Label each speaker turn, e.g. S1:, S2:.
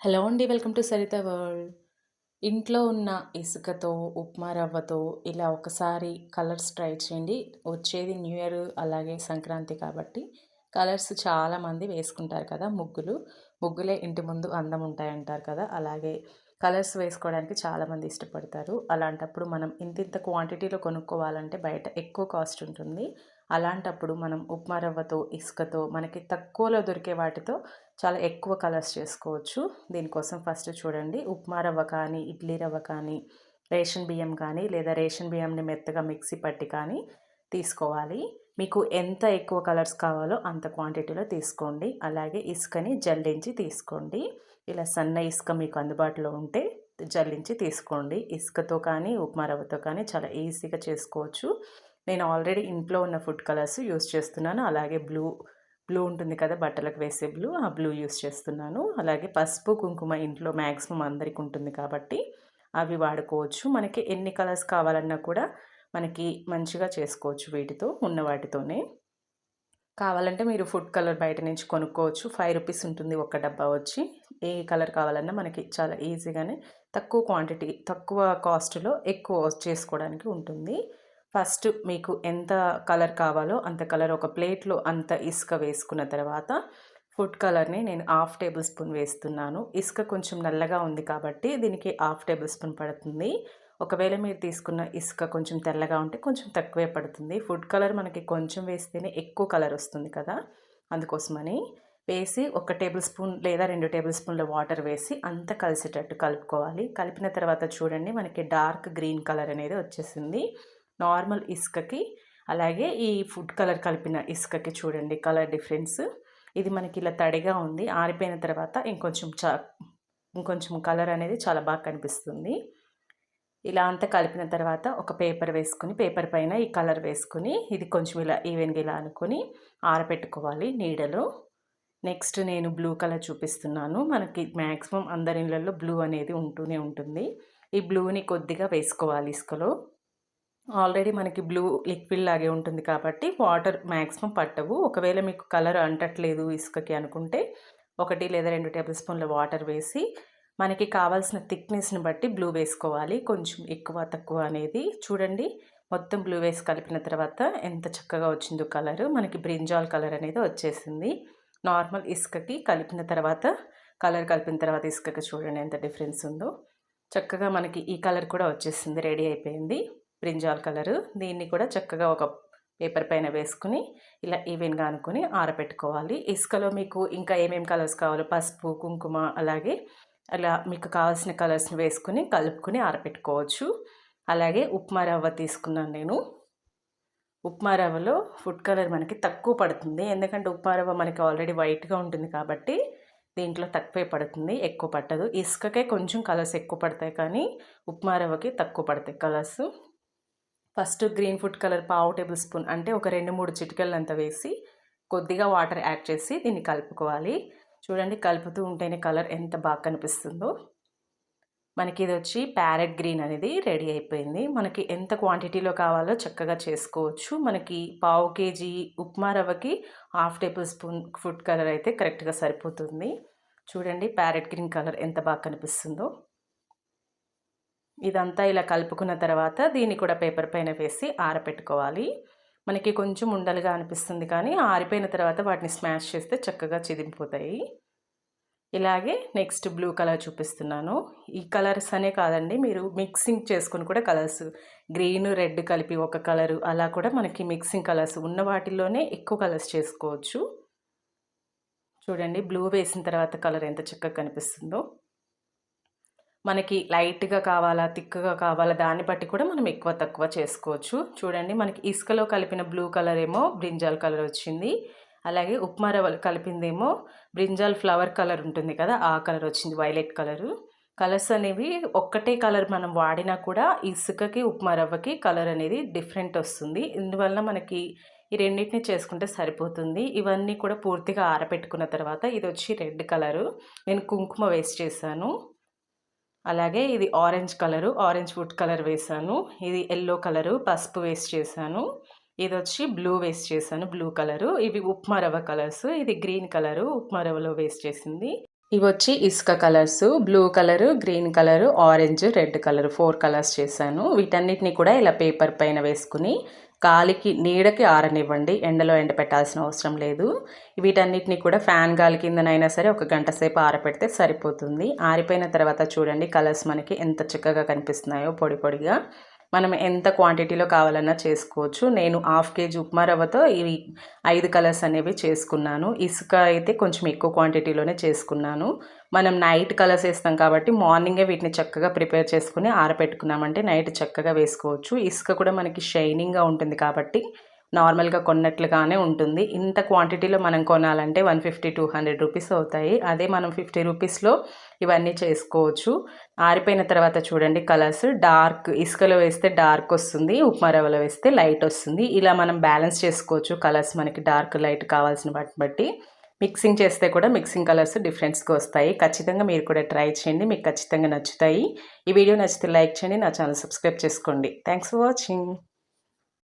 S1: Hello అండి welcome to Saritha world. ఇంట్లో ఉన్న ఇసుకతో ఉప్మా రవ్వతో ఇలా ఒకసారి కలర్స్ ట్రై చేయండి. వచ్చేది న్యూ ఇయర్ అలాగే సంక్రాంతి కాబట్టి కలర్స్ చాలామంది వేసుకుంటారు కదా ముగ్గులు. ముగ్గులే ఇంటి ముందు అందం ఉంటాయంటారు కదా అలాగే కలర్స్ వేసుకోవడానికి చాలామంది ఇష్టపడతారు. అలాంటప్పుడు మనం ఇంత ఇంత క్వాంటిటీలో కొనుక్కోవాలంటే బయట ఎక్కువ కాస్ట్ ఉంటుంది. అలాంటప్పుడు మనం ఉప్మా రవ్వతో ఇసుకతో మనకి తక్కువలో దొరికే వాటితో చాలా ఎక్కువ కలర్స్ చేసుకోవచ్చు. దీనికోసం ఫస్ట్ చూడండి. ఉప్మా రవ్వ కానీ ఇడ్లీ రవ్వ కానీ రేషన్ బియ్యం కానీ లేదా రేషన్ బియ్యంని మెత్తగా మిక్సీ పట్టి కానీ తీసుకోవాలి. మీకు ఎంత ఎక్కువ కలర్స్ కావాలో అంత క్వాంటిటీలో తీసుకోండి. అలాగే ఇసుకని జల్లించి తీసుకోండి. ఇలా సన్న ఇసుక మీకు అందుబాటులో ఉంటే జల్లించి తీసుకోండి. ఇసుకతో కానీ ఉప్మా రవ్వతో కానీ చాలా ఈజీగా చేసుకోవచ్చు. నేను ఆల్రెడీ ఇంట్లో ఉన్న ఫుడ్ కలర్స్ యూస్ చేస్తున్నాను. అలాగే బ్లూ బ్లూ ఉంటుంది కదా బట్టలకు వేసే బ్లూ ఆ బ్లూ యూస్ చేస్తున్నాను. అలాగే పసుపు కుంకుమ ఇంట్లో మ్యాక్సిమం అందరికి ఉంటుంది కాబట్టి అవి వాడుకోవచ్చు. మనకి ఎన్ని కలర్స్ కావాలన్నా కూడా మనకి మంచిగా చేసుకోవచ్చు వీటితో ఉన్న వాటితోనే. కావాలంటే మీరు ఫుడ్ కలర్ బయట నుంచి కొనుక్కోవచ్చు. ఫైవ్ రూపీస్ ఉంటుంది ఒక డబ్బా వచ్చి. ఏ కలర్ కావాలన్నా మనకి చాలా ఈజీగానే తక్కువ క్వాంటిటీ తక్కువ కాస్ట్లో ఎక్కువ చేసుకోవడానికి ఉంటుంది. ఫస్ట్ మీకు ఎంత కలర్ కావాలో అంత కలర్ ఒక ప్లేట్లో అంత ఇసుక వేసుకున్న తర్వాత ఫుడ్ కలర్ని నేను హాఫ్ టేబుల్ స్పూన్ వేస్తున్నాను. ఇసుక కొంచెం నల్లగా ఉంది కాబట్టి దీనికి హాఫ్ టేబుల్ స్పూన్ పడుతుంది. ఒకవేళ మీరు తీసుకున్న ఇసుక కొంచెం తెల్లగా ఉంటే కొంచెం తక్కువే పడుతుంది. ఫుడ్ కలర్ మనకి కొంచెం వేస్తేనే ఎక్కువ కలర్ వస్తుంది కదా. అందుకోసమని వేసి ఒక టేబుల్ స్పూన్ లేదా రెండు టేబుల్ స్పూన్ల వాటర్ వేసి అంతా కలిసేటట్టు కలుపుకోవాలి. కలిపిన తర్వాత చూడండి మనకి డార్క్ గ్రీన్ కలర్ అనేది వచ్చేసింది. నార్మల్ ఇసుకకి అలాగే ఈ ఫుడ్ కలర్ కలిపిన ఇసుకకి చూడండి కలర్ డిఫరెన్స్. ఇది మనకి ఇలా తడిగా ఉంది ఆరిపోయిన తర్వాత ఇంకొంచెం చా ఇంకొంచెం కలర్ అనేది చాలా బాగా కనిపిస్తుంది. ఇలా అంతా కలిపిన తర్వాత ఒక పేపర్ వేసుకుని పేపర్ పైన ఈ కలర్ వేసుకుని ఇది కొంచెం ఇలా ఈవెన్గా ఇలా అనుకొని ఆరబెట్టుకోవాలి నీడలో. నెక్స్ట్ నేను బ్లూ కలర్ చూపిస్తున్నాను. మనకి మ్యాక్సిమం అందరి ఇళ్ళల్లో బ్లూ అనేది ఉంటూనే ఉంటుంది. ఈ బ్లూని కొద్దిగా వేసుకోవాలి ఇసుకలో. ఆల్రెడీ మనకి బ్లూ లిక్విడ్ లాగే ఉంటుంది కాబట్టి వాటర్ మ్యాక్సిమం పట్టవు. ఒకవేళ మీకు కలర్ అంటట్లేదు ఇసుకకి అనుకుంటే ఒకటి లేదా రెండు టేబుల్ స్పూన్ల వాటర్ వేసి మనకి కావాల్సిన థిక్నెస్ని బట్టి బ్లూ వేసుకోవాలి. కొంచెం ఎక్కువ తక్కువ అనేది చూడండి. మొత్తం బ్లూ వేసి కలిపిన తర్వాత ఎంత చక్కగా వచ్చిందో కలర్. మనకి బ్రింజాల్ కలర్ అనేది వచ్చేసింది. నార్మల్ ఇసుకకి కలిపిన తర్వాత కలర్ కలిపిన తర్వాత ఇసుకకి చూడండి ఎంత డిఫరెన్స్ ఉందో. చక్కగా మనకి ఈ కలర్ కూడా వచ్చేసింది. రెడీ అయిపోయింది. Brinjal colour. దీన్ని కూడా చక్కగా ఒక పేపర్ పైన వేసుకుని ఇలా ఈవెన్గా అనుకుని ఆరబెట్టుకోవాలి ఇసుకలో మీకు ఇంకా ఏమేమి కలర్స్ కావాలో పసుపు కుంకుమ అలాగే అలా మీకు కావాల్సిన కలర్స్ని వేసుకుని కలుపుకొని ఆరబెట్టుకోవచ్చు అలాగే ఉప్మా రవ్వ తీసుకున్నాను నేను. ఉప్మా రవ్వలో ఫుడ్ కలర్ మనకి తక్కువ పడుతుంది. ఎందుకంటే ఉప్మా రవ్వ మనకి ఆల్రెడీ వైట్గా ఉంటుంది కాబట్టి దీంట్లో తక్కువే పడుతుంది ఎక్కువ పట్టదు. ఇసుకకే కొంచెం కలర్స్ ఎక్కువ పడతాయి కానీ ఉప్మా రవ్వకి తక్కువ పడతాయి colours. First green food colour పావు టేబుల్ స్పూన్ అంటే ఒక రెండు మూడు చిటికలు అంత వేసి కొద్దిగా వాటర్ యాడ్ చేసి దీన్ని కలుపుకోవాలి. చూడండి కలుపుతూ ఉంటేనే కలర్ ఎంత బాగా కనిపిస్తుందో. మనకి ఇది వచ్చి ప్యారెట్ గ్రీన్ అనేది రెడీ అయిపోయింది. మనకి ఎంత క్వాంటిటీలో కావాలో చక్కగా చేసుకోవచ్చు. మనకి పావు కేజీ ఉప్మా రవ్వకి half tablespoon food colour అయితే కరెక్ట్గా సరిపోతుంది. చూడండి ప్యారెట్ గ్రీన్ కలర్ ఎంత బాగా కనిపిస్తుందో. ఇదంతా ఇలా కలుపుకున్న తర్వాత దీన్ని కూడా పేపర్ పైన వేసి ఆరపెట్టుకోవాలి. మనకి కొంచెం ఉండలుగా అనిపిస్తుంది కానీ ఆరిపోయిన తర్వాత వాటిని స్మాష్ చేస్తే చక్కగా చిదింపోతాయి. ఇలాగే నెక్స్ట్ బ్లూ కలర్ చూపిస్తున్నాను. ఈ కలర్స్ అనే కాదండి మీరు మిక్సింగ్ చేసుకుని కూడా కలర్స్ గ్రీన్ రెడ్ కలిపి ఒక కలరు అలా కూడా మనకి మిక్సింగ్ కలర్స్ ఉన్న వాటిల్లోనే ఎక్కువ కలర్స్ చేసుకోవచ్చు. చూడండి బ్లూ వేసిన తర్వాత కలర్ ఎంత చక్కగా కనిపిస్తుందో. మనకి లైట్గా కావాలా థిక్గా కావాలా దాన్ని బట్టి కూడా మనం ఎక్కువ తక్కువ చేసుకోవచ్చు. చూడండి మనకి ఇసుకలో కలిపిన బ్లూ కలర్ ఏమో బ్రింజాల్ కలర్ వచ్చింది. అలాగే ఉప్మా రవ్వ కలిపిందేమో బ్రింజాల్ ఫ్లవర్ కలర్ ఉంటుంది కదా ఆ కలర్ వచ్చింది వైలెట్ కలరు. కలర్స్ అనేవి ఒక్కటే కలర్ మనం వాడినా కూడా ఇసుకకి ఉప్మా రవ్వకి కలర్ అనేది డిఫరెంట్ వస్తుంది. ఇందువల్ల మనకి ఈ రెండింటిని చేసుకుంటే సరిపోతుంది. ఇవన్నీ కూడా పూర్తిగా ఆరబెట్టుకున్న తర్వాత ఇది వచ్చి రెడ్ కలరు. నేను కుంకుమ వేస్ట్ చేశాను. అలాగే ఇది orange colour orange food colour వేసాను ఇది ఎల్లో కలరు పసుపు వేస్ట్ చేశాను. ఇది వచ్చి బ్లూ వేస్ట్ చేశాను బ్లూ కలరు. ఇవి ఉప్మా రవ్వ కలర్స్. ఇది గ్రీన్ కలరు ఉప్మా రవ్వలో వేస్ట్ చేసింది. ఇవి వచ్చి ఇసుక colours blue colour green colour orange red colour four colours చేశాను. వీటన్నిటిని కూడా ఇలా పేపర్ పైన వేసుకుని గాలికి నీడకి ఆరనివ్వండి. ఎండలో ఎండ పెట్టాల్సిన అవసరం లేదు. వీటన్నిటిని కూడా ఫ్యాన్ గాలి కిందనైనా సరే ఒక గంట సేపు ఆరపెడితే సరిపోతుంది. ఆరిపోయిన తర్వాత చూడండి కలర్స్ మనకి ఎంత చక్కగా కనిపిస్తున్నాయో పొడి పొడిగా. మనం ఎంత క్వాంటిటీలో కావాలన్నా చేసుకోవచ్చు. నేను హాఫ్ కేజీ ఉప్మా రవ్వతో ఇవి ఐదు కలర్స్ అనేవి చేసుకున్నాను. ఇసుక అయితే కొంచెం ఎక్కువ క్వాంటిటీలోనే చేసుకున్నాను. మనం నైట్ కలర్స్ వేస్తాం కాబట్టి మార్నింగే వీటిని చక్కగా ప్రిపేర్ చేసుకుని ఆరబెట్టుకున్నామంటే నైట్ చక్కగా వేసుకోవచ్చు. ఇసుక కూడా మనకి షైనింగ్గా ఉంటుంది కాబట్టి నార్మల్గా కొన్నట్లుగానే ఉంటుంది. ఇంత క్వాంటిటీలో మనం కొనాలంటే one fifty two hundred rupees అవుతాయి. అదే మనం ఫిఫ్టీ రూపీస్లో ఇవన్నీ చేసుకోవచ్చు. ఆరిపోయిన తర్వాత చూడండి కలర్స్. డార్క్ ఇసుకలో వేస్తే డార్క్ వస్తుంది. ఉప్మా రవ్వలో వేస్తే లైట్ వస్తుంది. ఇలా మనం బ్యాలెన్స్ చేసుకోవచ్చు. కలర్స్ మనకి డార్క్ లైట్ కావాల్సిన వాటిని బట్టి. మిక్సింగ్ చేస్తే కూడా మిక్సింగ్ కలర్స్ డిఫరెన్స్గా వస్తాయి. ఖచ్చితంగా మీరు కూడా ట్రై చేయండి. మీకు ఖచ్చితంగా నచ్చుతాయి. ఈ వీడియో నచ్చితే లైక్ చేయండి. నా ఛానల్ సబ్స్క్రైబ్ చేసుకోండి. Thanks for watching.